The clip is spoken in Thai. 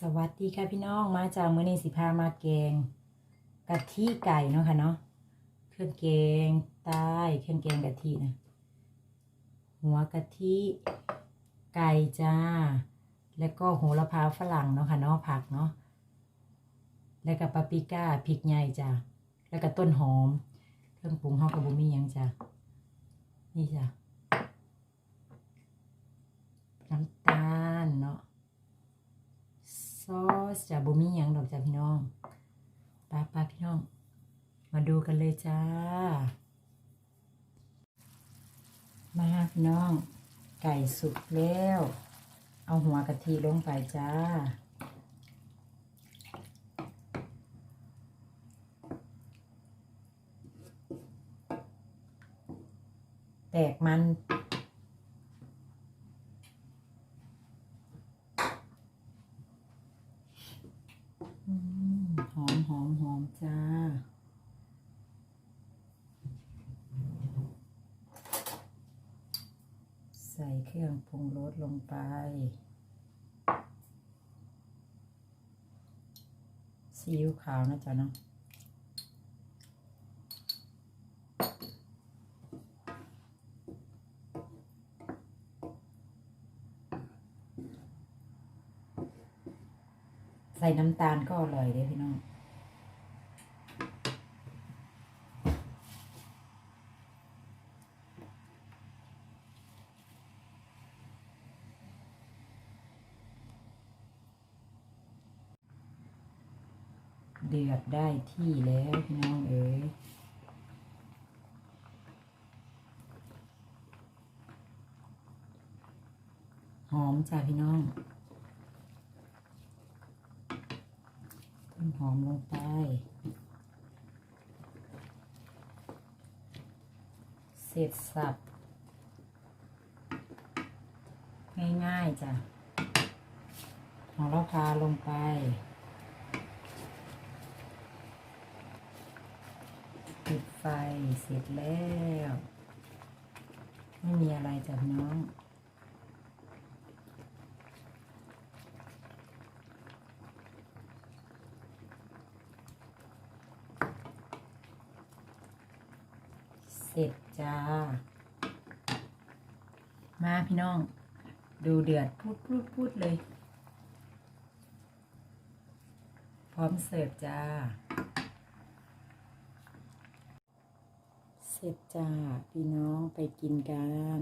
สวัสดีค่ะพี่น้องมาจากมื้อนี้สิพามาแกงกะทิไก่เนาะค่ะเนาะเครื่องแกงใต้เครื่องแกงกะทินะหัวกะทิไก่จ้า แล้วก็โหระพาฝรั่งเนาะค่ะเนาะผักเนาะแล้วก็ปาปริก้าพริกใหญ่จ้าแล้วก็ต้นหอม เครื่องปรุงเฮากับบุมียังจ้านี่จ้าน้ำตาลเนาะ ซอส จะบ่มีหยังดอกจ้ะพี่น้องป้าป้าพี่น้อง มาดูกันเลยจ้า มาพี่น้อง ไก่สุกแล้ว เอาหัวกะทิลงไปจ้าแตกมัน อืมหอมหอมหอม จ้า ใส่เครื่องปรุงรสลงไป ซีอิ๊วขาวนะจ๊ะเนาะใส่น้ำตาลก็อร่อยเลยพี่น้อง เดือดได้ที่แล้วพี่น้องเอ๋ยหอมจ้าพี่น้องต้นหอมลงไป เสร็จสับ ง่ายๆจ้ะของเราพาลงไป ปิด ไฟเสร็จแล้ว ไม่มีอะไรจ้ะพี่น้องเสร็จจ้า มาพี่น้อง ดูเดือดพูดพูดพูดเลย พร้อมเสิร์ฟจ้า เสร็จจ้า พี่น้องไปกินกัน